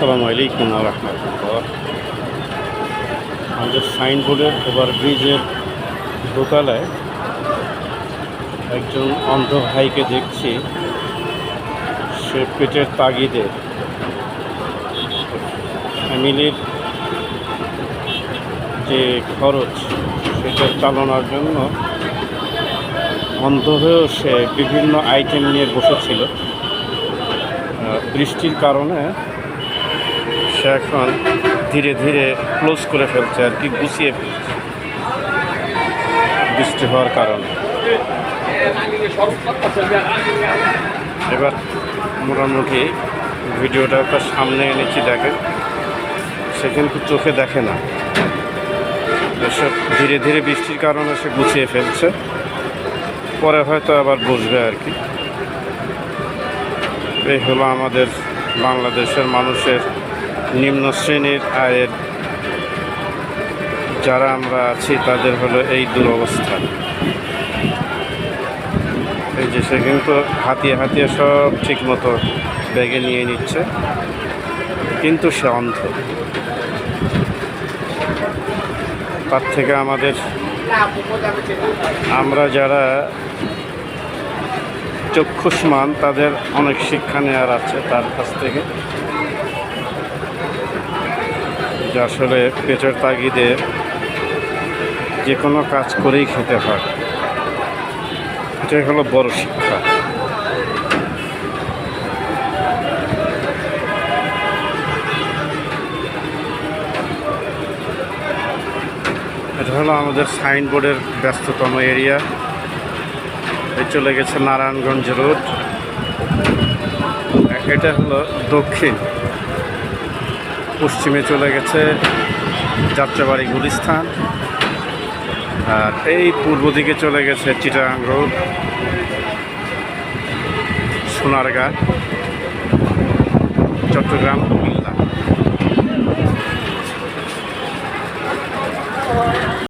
আসসালামু আলাইকুম রহমতুল্লাহ। আমাদের সাইনবোর্ডের ওভারব্রিজের দোতলায় একজন অন্ধ ভাইকে দেখছি। সে পেটের তাগিদে। ফ্যামিলির যে খরচ সেটা চালানোর জন্য অন্ধ হয়েও সে বিভিন্ন আইটেম নিয়ে বসেছিল। বৃষ্টির কারণে সে এখন ধীরে ধীরে ক্লোজ করে ফেলছে আর কি, গুছিয়ে ফেলছে। বৃষ্টি হওয়ার কারণে। এবার মোটামুটি ভিডিওটা তার সামনে এনেছি দেখে সে কিন্তু চোখে দেখে না। এসব ধীরে ধীরে বৃষ্টির কারণে সে গুছিয়ে ফেলছে। পরে হয়তো আবার বুঝবে আর কি। এই হলো আমাদের বাংলাদেশের মানুষের নিম্ন শ্রেণির আয়ের যারা আমরা আছি, তাদের হলো এই দুরবস্থা। এই যে সে কিন্তু হাতিয়ে হাতিয়ে সব ঠিক মতো ব্যাগে নিয়ে নিচ্ছে, কিন্তু সে অন্ধ। তার থেকে আমাদের আমরা যারা চক্ষুষ্মান, তাদের অনেক শিক্ষা নেওয়ার আছে তার কাছ থেকে। যে আসলে পেটের তাগিদে যে কোনো কাজ করেই খেতে হয়। এটাই হলো বড় শিক্ষা। এটা হলো আমাদের সাইনবোর্ডের ব্যস্ততম এরিয়া। এই চলে গেছে নারায়ণগঞ্জ রোড। এটা হলো দক্ষিণ। পশ্চিমে চলে গেছে যাত্রাবাড়ি গুলিস্থান। আর এই পূর্ব দিকে চলে গেছে চিটাগাং রোড, সোনারগাঁ, চট্টগ্রাম, কুমিল্লা।